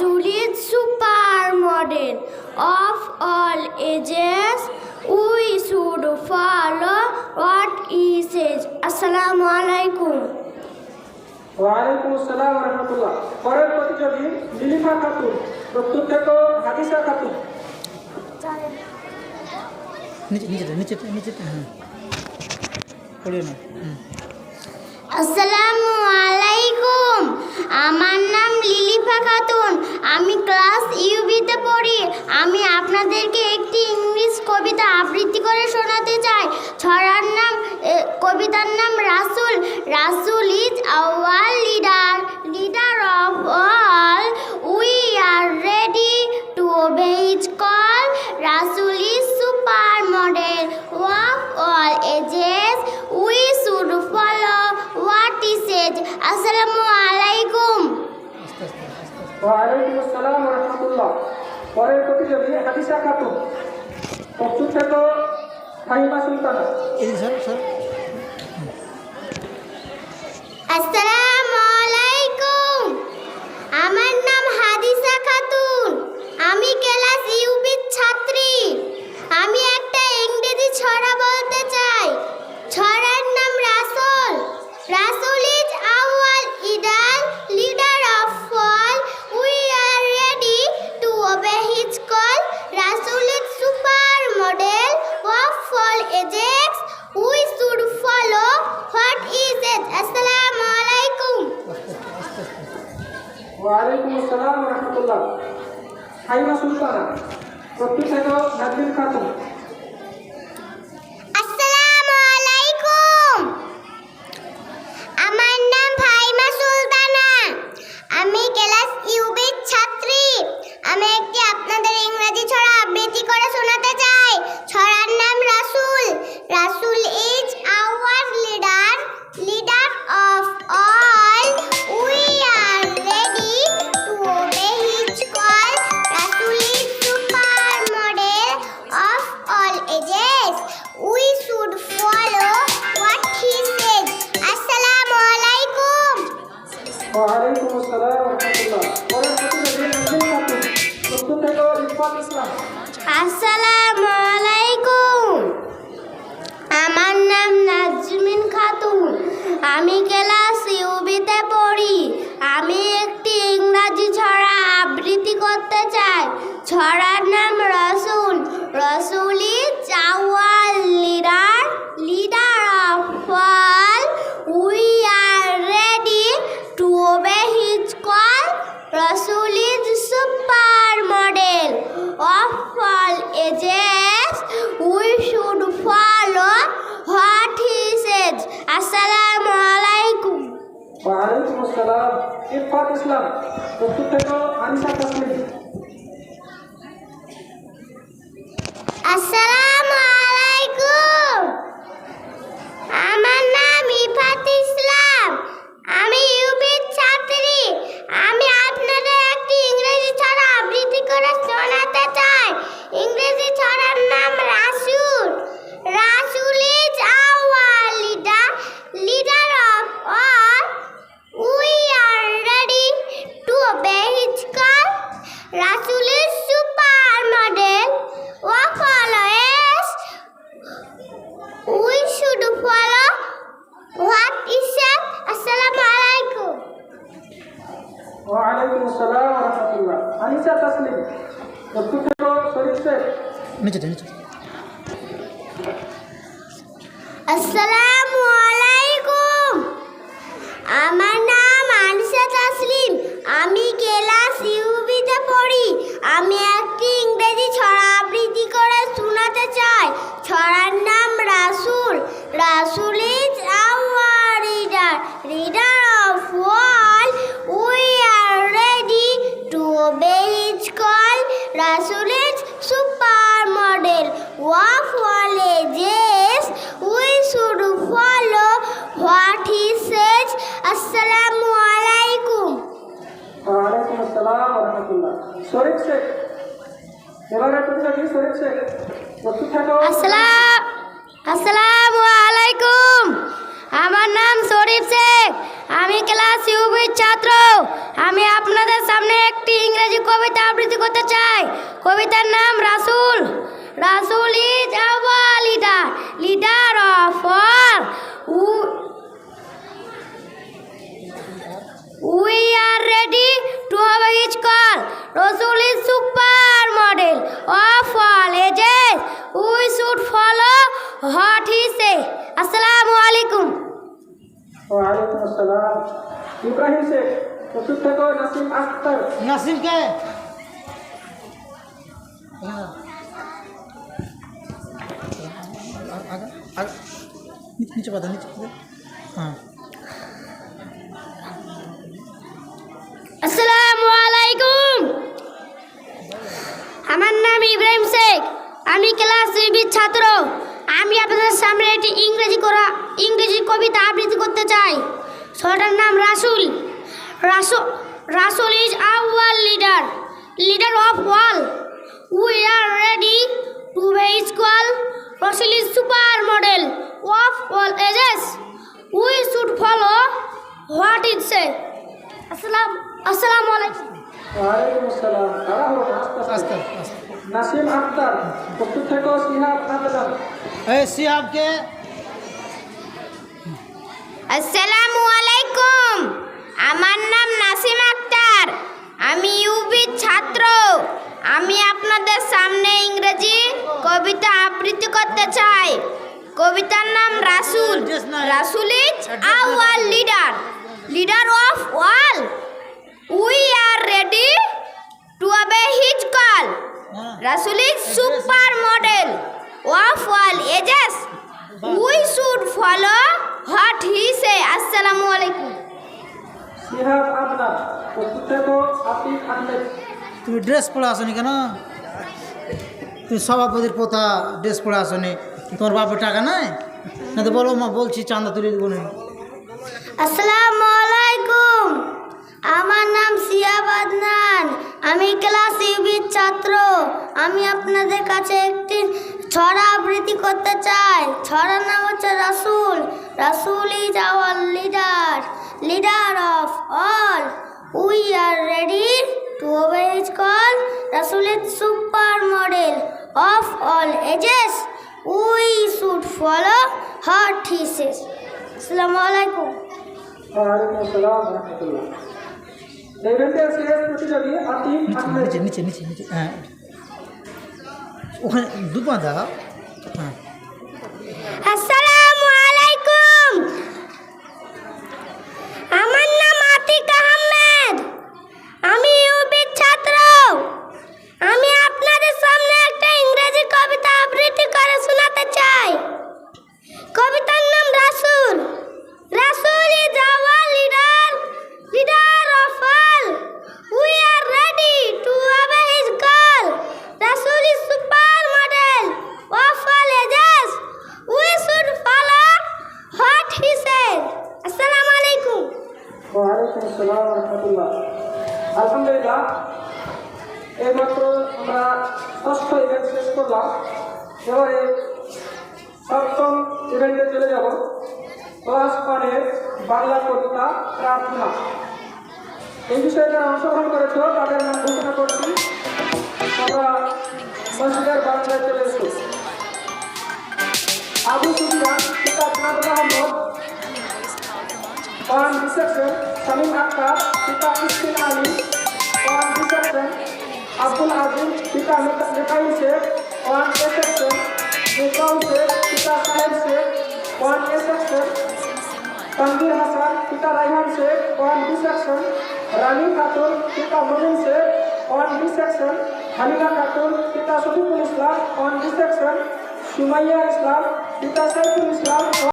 Rasul is supermodel of all ages. We should follow what he says. Assalamu alaikum. ওয়ালাইকুম আসসালাম রহমতুল্লাহ পরের প্রতিযোগী লিলিফা খাতুন থেকে হাদিসা খাতুন নিচে হ্যাঁ পড়িও না আসসালামু আলাইকুম আমার নাম লিলিফা খাতুন। আমি ক্লাস ইউবিতে পড়ি। আমি আপনাদেরকে একটি ইংলিশ কবিতা আবৃত্তি করে শোনাতে চাই। ছড়ার নাম কবিতার নাম রাসুল। রাসুল is our leader leader of all. We are ready to obey his call আস্তে আস্তে ওয়ালাইকুম আসসালাম রহমতুল্লাহ। পরের প্রতিযোগী হাদিসা খাতুন। প্রস্তুত থেকে ফাহিমা সুলতানা। আসসালামু ওয়ালাইকুম আসসালাম রহমতুল্লাহ ফাহিমা সুলতানা প্রস্তুত থেকে নাজমিন খাতুন ওয়ালাইকুম আসসালাম ইরফান ইসলাম প্রস্তুত থেকে আনিসা তাসলিম আসসালামু রাসূল is super model follow what is said assalamu alaikum ওয়ালাইকুম আসসালাম রহমতুল্লাহ। আনিসা তাসলিম। প্রস্তুত থেকে শরীফ নিচে আসসালামু আলাইকুম। আমার আনিসা তাসলিম আমি ক্লাস ইউবিতে পড়ি। আমি একটি ইংরেজি ছড়া আবৃত্তি করে শোনাতে চাই। ছড়ার নাম রাসূল। রাসূল is our leader leader of all we are ready to obey his call রাসূল is super model of all ages we should follow what he says আসসালামু আসসালাম আসসালামু আলাইকুম। আমার নাম শরীফ শেখ। আমি ক্লাস ইউবির ছাত্র। আমি আপনাদের সামনে একটি ইংরেজি কবিতা আবৃত্তি করতে চাই। কবিতার নাম রাসুল। রাসুল is our leader. Leader of all. We are ready to have his call রাসুল is super model of all ages we should follow what he say আসসালামু আলাইকুম ওয়ালাইকুম আসসালাম ইব্রাহিম শেখ প্রস্তুত থেকো নাসিম আক্তার নাসিমকে নিচে পাতা নিচে পাতা। হ্যাঁ আসসালামু আলাইকুম আমার নাম ইব্রাহিম শেখ আমি ক্লাস থ্রিবির ছাত্র আমি আপনাদের সামনে একটি ইংরেজি করা ইংরেজি কবিতা আবৃত্তি করতে চাই। ছটার নাম রাসুল। রাসুল রাসুল is our leader leader of all we are ready to obey his call রাসুল is super model of all ages we should follow what it say আসসালাম আসসালামু আলাইকুম। ওয়ালাইকুম আসসালাম। আস্তে আস্তে। নাসিম আক্তার প্রস্তুত থেকো সিহাব আদনান এই সিয়াবকে আসসালামু আলাইকুম। আমার নাম নাসিম আক্তার। আমি ইউবির ছাত্র। আমি আপনাদের সামনে ইংরেজি কবিতা আবৃত্তি করতে চাই। কবিতার নাম রাসুল। রাসুল is our leader. Leader of all. রাসুল is super model of all ages we should follow what he say. আসসালামু আলাইকুম। সিহাব আদনান প্রস্তুত থেকো আতিক আহমেদ তুমি ড্রেস পরে আসনি কেন? তুমি সভাপতির পোতা ড্রেস পরে আসনি। তোমার বাপের টাকা নাই? না তো বলো মা বলছি চাঁদা তুলে দেবো না আসসালামু আলাইকুম। আমার নাম সিয়াব আদনান আমি ক্লাস ইউবির ছাত্র। আমি আপনাদের কাছে একটি ছড়া আবৃত্তি করতে চাই। ছড়ার নাম হচ্ছে রাসুল। রাসুল is our leader. Leader of all. We are ready to obey his call. রাসুল is super model of all ages. We should follow what he says আসসালামু আলাইকুম। ওয়ালাইকুম আসসালাম রহমতুল্লাহ। প্রতিযোগী নিচে নিচে নিচে নিচে হ্যাঁ। ওখানে দুপা দাঁড়াও হ্যাঁ আসসালামু আলাইকুম আমার নাম আতিক আহমেদ আমি ইউপির ছাত্র আমি আপনাদের সামনে একটা ইংরেজি কবিতা আবৃত্তি করে শোনাতে চাই কবিতার নাম রাসূল রাসূল is our leader leader of all we are ready to obey his call রাসূল is super model of all ages we should follow what he said আসসালামু আলাইকুম ওয়ালাইকুম আসসালাম রহমতুল্লাহ আলহামদুলিল্লাহ এইমাত্র আমরা ষষ্ঠ ইভেন্ট শেষ করলাম। এবারে সপ্তম ইভেন্টে চলে যাব। ক্লাস ওয়ানের বাংলা কবিতা প্রার্থনা। এই বিষয়ে যারা অংশগ্রহণ করেছ তাদের নাম ঘোষণা করছি। আমরা মসজিদের বাংলায় চলে এসো আবু সুফিয়ান পিতা Ahmad Salim Akhtar, Pita Iskin Ali, on reception, Abdul Azim, Pita Mikail Sheikh, on A section, Mikail Sheikh, Pita Sahib Sheikh, on A section, Tanvir Hassan, Pita Raihan Sheikh, on B section, Rani Khatun, Pita Momin Sheikh, on B section, Halila Khatun, Pita Sufiful Islam, on B section, Sumaya Islam, Pita Saiful Islam,